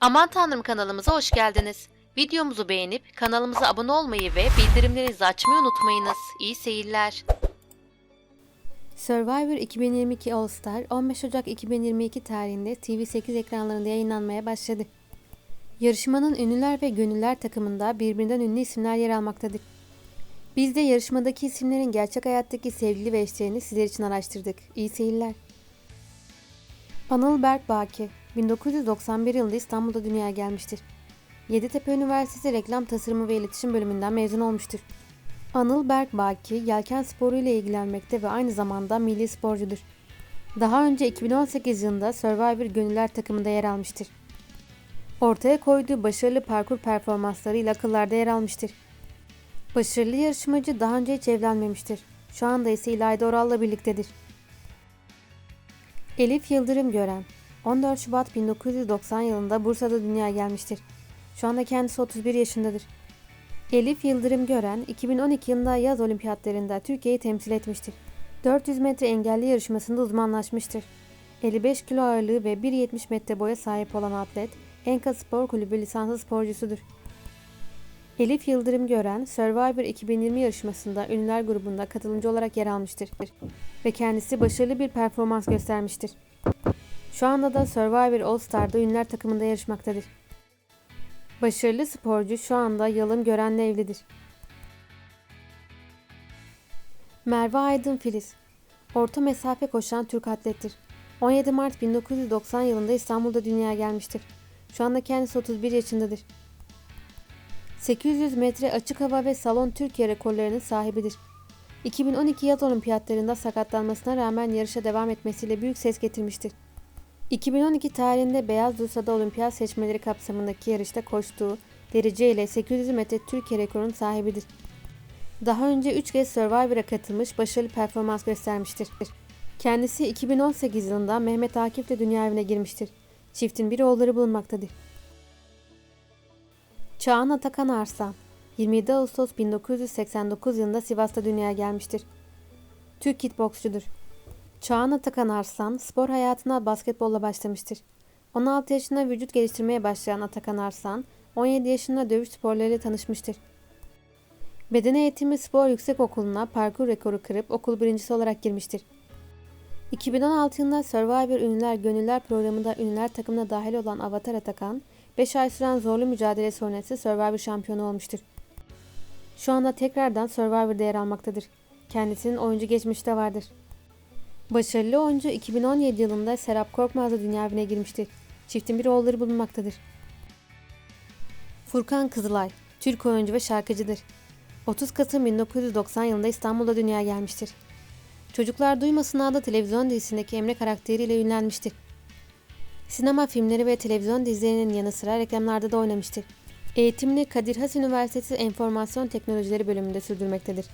Aman Tanrım kanalımıza hoş geldiniz. Videomuzu beğenip kanalımıza abone olmayı ve bildirimlerinizi açmayı unutmayınız. İyi seyirler. Survivor 2022 All Star 15 Ocak 2022 tarihinde TV8 ekranlarında yayınlanmaya başladı. Yarışmanın ünlüler ve gönüller takımında birbirinden ünlü isimler yer almaktadır. Biz de yarışmadaki isimlerin gerçek hayattaki sevgili ve eşlerini sizler için araştırdık. İyi seyirler. Anıl Berk Baki 1991 yılında İstanbul'da dünyaya gelmiştir. Yeditepe Üniversitesi Reklam Tasarımı ve İletişim bölümünden mezun olmuştur. Anıl Berk Baki, yelken sporu ile ilgilenmekte ve aynı zamanda milli sporcudur. Daha önce 2018 yılında Survivor Gönüller takımında yer almıştır. Ortaya koyduğu başarılı parkur performanslarıyla akıllarda yer almıştır. Başarılı yarışmacı daha önce hiç evlenmemiştir. Şu anda ise İlayda Oral'la birliktedir. Elif Yıldırım Gören 14 Şubat 1990 yılında Bursa'da dünyaya gelmiştir. Şu anda kendisi 31 yaşındadır. Elif Yıldırım Gören 2012 yılında yaz olimpiyatlarında Türkiye'yi temsil etmiştir. 400 metre engelli yarışmasında uzmanlaşmıştır. 55 kilo ağırlığı ve 1.70 metre boya sahip olan atlet, Enka Spor Kulübü lisanslı sporcusudur. Elif Yıldırım Gören, Survivor 2020 yarışmasında ünlüler grubunda katılımcı olarak yer almıştır ve kendisi başarılı bir performans göstermiştir. Şu anda da Survivor All Star'da ünlüler takımında yarışmaktadır. Başarılı sporcu şu anda Yalın Gören'le evlidir. Merve Aydın Filiz Orta mesafe koşan Türk atlettir. 17 Mart 1990 yılında İstanbul'da dünyaya gelmiştir. Şu anda kendisi 31 yaşındadır. 800 metre açık hava ve salon Türkiye rekorlarının sahibidir. 2012 yaz olimpiyatlarında sakatlanmasına rağmen yarışa devam etmesiyle büyük ses getirmiştir. 2012 tarihinde Beyaz Bursa'da olimpiyat seçmeleri kapsamındaki yarışta koştuğu derece ile 800 metre Türkiye rekorunun sahibidir. Daha önce 3 kez Survivor'a katılmış başarılı performans göstermiştir. Kendisi 2018 yılında Mehmet Akif ile dünya evine girmiştir. Çiftin bir oğulları bulunmaktadır. Çağan Atakan Arslan 27 Ağustos 1989 yılında Sivas'ta dünyaya gelmiştir. Türk kickboksçudur. Çağan Atakan Arslan spor hayatına basketbolla başlamıştır. 16 yaşında vücut geliştirmeye başlayan Atakan Arslan, 17 yaşında dövüş sporlarıyla tanışmıştır. Beden Eğitimi Spor Yüksekokulu'na parkur rekoru kırıp okul birincisi olarak girmiştir. 2016 yılında Survivor Ünlüler Gönüller programında ünlüler takımına dahil olan Avatar Atakan, 5 ay süren zorlu mücadele sonrası Survivor şampiyonu olmuştur. Şu anda tekrardan Survivor'da yer almaktadır. Kendisinin oyuncu geçmişi de vardır. Başarılı oyuncu 2017 yılında Serap Korkmaz'la dünya evine girmiştir. Çiftin bir oğulları bulunmaktadır. Furkan Kızılay, Türk oyuncu ve şarkıcıdır. 30 Kasım 1990 yılında İstanbul'da dünyaya gelmiştir. Çocuklar Duymasın adlı televizyon dizisindeki Emre karakteriyle ünlenmiştir. Sinema filmleri ve televizyon dizilerinin yanı sıra reklamlarda da oynamıştır. Eğitimini Kadir Has Üniversitesi Enformasyon Teknolojileri bölümünde sürdürmektedir.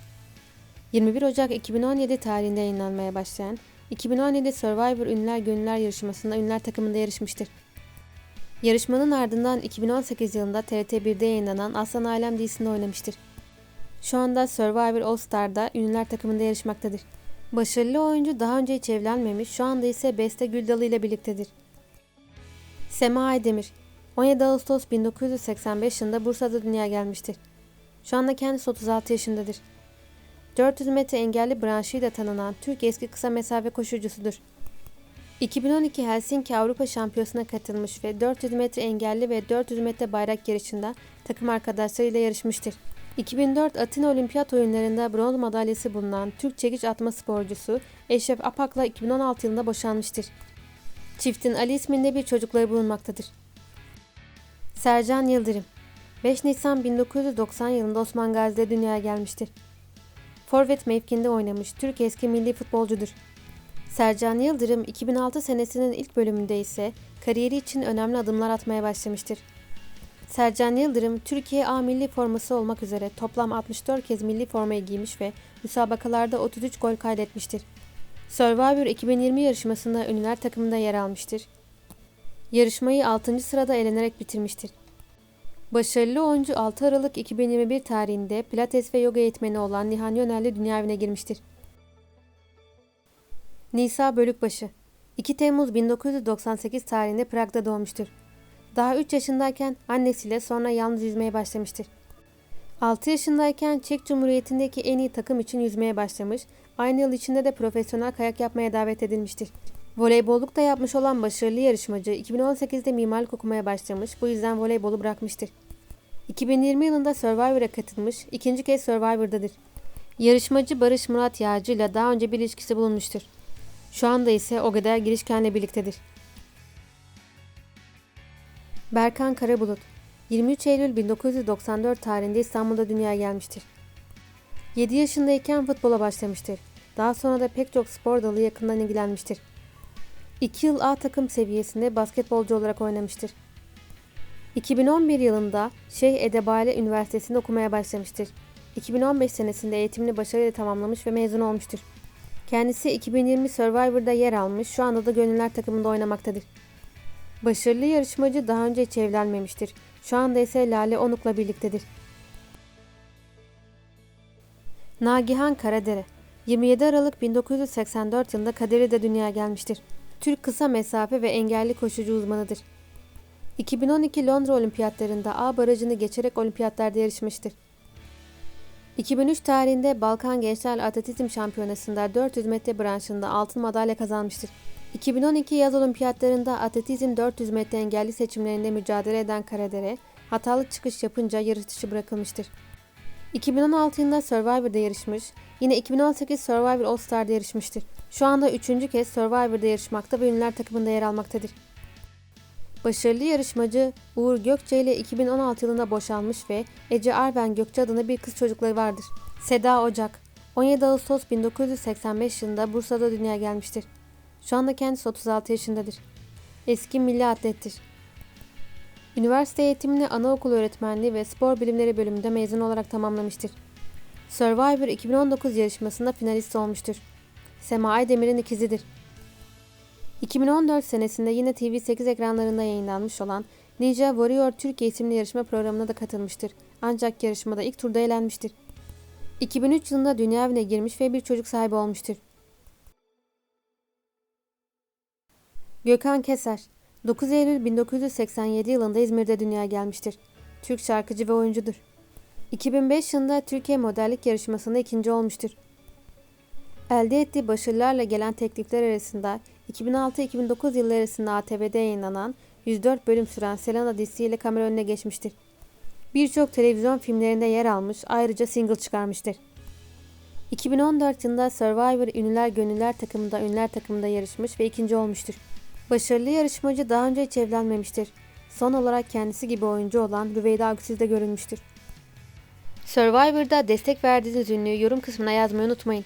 21 Ocak 2017 tarihinde yayınlanmaya başlayan 2017 Survivor Ünlüler Gönüller yarışmasında ünlüler takımında yarışmıştır. Yarışmanın ardından 2018 yılında TRT1'de yayınlanan Aslan Alem dizisinde oynamıştır. Şu anda Survivor All Star'da ünlüler takımında yarışmaktadır. Başarılı oyuncu daha önce hiç evlenmemiş, şu anda ise Beste Güldalı ile birliktedir. Sema Aydemir 17 Ağustos 1985 yılında Bursa'da dünyaya gelmiştir. Şu anda kendisi 36 yaşındadır. 400 metre engelli branşıyla tanınan Türk eski kısa mesafe koşucusudur. 2012 Helsinki Avrupa Şampiyonası'na katılmış ve 400 metre engelli ve 400 metre bayrak yarışında takım arkadaşlarıyla yarışmıştır. 2004 Atina Olimpiyat Oyunları'nda bronz madalyası bulunan Türk çekiç atma sporcusu Eşref Apak'la 2016 yılında boşanmıştır. Çiftin Ali isminde bir çocukları bulunmaktadır. Sercan Yıldırım 5 Nisan 1990 yılında Osman Gazi'de dünyaya gelmiştir. Forvet mevkinde oynamış Türk eski milli futbolcudur. Sercan Yıldırım 2006 senesinin ilk bölümünde ise kariyeri için önemli adımlar atmaya başlamıştır. Sercan Yıldırım Türkiye A milli forması olmak üzere toplam 64 kez milli formayı giymiş ve müsabakalarda 33 gol kaydetmiştir. Survivor 2020 yarışmasında ünlüler takımında yer almıştır. Yarışmayı 6. sırada elenerek bitirmiştir. Başarılı oyuncu 6 Aralık 2021 tarihinde pilates ve yoga eğitmeni olan Nihan Yönel'le dünya evine girmiştir. Nisa Bölükbaşı 2 Temmuz 1998 tarihinde Prag'da doğmuştur. Daha 3 yaşındayken annesiyle sonra yalnız yüzmeye başlamıştır. 6 yaşındayken Çek Cumhuriyeti'ndeki en iyi takım için yüzmeye başlamış, aynı yıl içinde de profesyonel kayak yapmaya davet edilmiştir. Voleybolluk da yapmış olan başarılı yarışmacı 2018'de mimarlık okumaya başlamış, bu yüzden voleybolu bırakmıştır. 2020 yılında Survivor'a katılmış, ikinci kez Survivor'dadır. Yarışmacı Barış Murat Yağcı ile daha önce bir ilişkisi bulunmuştur. Şu anda ise Ogedel Girişken'le birliktedir. Berkan Karabulut 23 Eylül 1994 tarihinde İstanbul'da dünyaya gelmiştir. 7 yaşındayken futbola başlamıştır. Daha sonra da pek çok spor dalı yakından ilgilenmiştir. 2 yıl A takım seviyesinde basketbolcu olarak oynamıştır. 2011 yılında Şeyh Edebali Üniversitesi'nde okumaya başlamıştır. 2015 senesinde eğitimini başarıyla tamamlamış ve mezun olmuştur. Kendisi 2020 Survivor'da yer almış, şu anda da Gönüller takımında oynamaktadır. Başarılı yarışmacı daha önce hiç evlenmemiştir. Şu anda ise Lale Onuk'la birliktedir. Nagihan Karadere 27 Aralık 1984 yılında Kadirli'de dünyaya gelmiştir. Türk kısa mesafe ve engelli koşucu uzmanıdır. 2012 Londra Olimpiyatlarında A barajını geçerek olimpiyatlarda yarışmıştır. 2003 tarihinde Balkan Gençler Atletizm Şampiyonası'nda 400 metre branşında altın madalya kazanmıştır. 2012 yaz olimpiyatlarında atletizm 400 metre engelli seçimlerinde mücadele eden Karadere, hatalı çıkış yapınca yarış dışı bırakılmıştır. 2016 yılında Survivor'da yarışmış, yine 2018 Survivor All Star'da yarışmıştır. Şu anda üçüncü kez Survivor'da yarışmakta ve ünlüler takımında yer almaktadır. Başarılı yarışmacı Uğur Gökçe ile 2016 yılında boşanmış ve Ece Arben Gökçe adına bir kız çocukları vardır. Seda Ocak 17 Ağustos 1985 yılında Bursa'da dünyaya gelmiştir. Şu anda kendisi 36 yaşındadır. Eski milli atlettir. Üniversite eğitimini anaokul öğretmenliği ve spor bilimleri bölümünde mezun olarak tamamlamıştır. Survivor 2019 yarışmasında finalist olmuştur. Sema Aydemir'in ikizidir. 2014 senesinde yine TV8 ekranlarında yayınlanmış olan Ninja Warrior Türkiye isimli yarışma programına da katılmıştır. Ancak yarışmada ilk turda elenmiştir. 2003 yılında dünya evine girmiş ve bir çocuk sahibi olmuştur. Gökhan Keser 9 Eylül 1987 yılında İzmir'de dünyaya gelmiştir. Türk şarkıcı ve oyuncudur. 2005 yılında Türkiye modellik yarışmasında ikinci olmuştur. Elde ettiği başarılarla gelen teklifler arasında 2006-2009 yılları arasında ATV'de yayınlanan 104 bölüm süren Selena dizisiyle kamera önüne geçmiştir. Birçok televizyon filmlerinde yer almış, ayrıca single çıkarmıştır. 2014 yılında Survivor Ünlüler Gönüller takımında Ünlüler takımında yarışmış ve ikinci olmuştur. Başarılı yarışmacı daha önce hiç evlenmemiştir. Son olarak kendisi gibi oyuncu olan Rüveyda Aksiz'de görülmüştür. Survivor'da destek verdiğiniz ünlüyü yorum kısmına yazmayı unutmayın.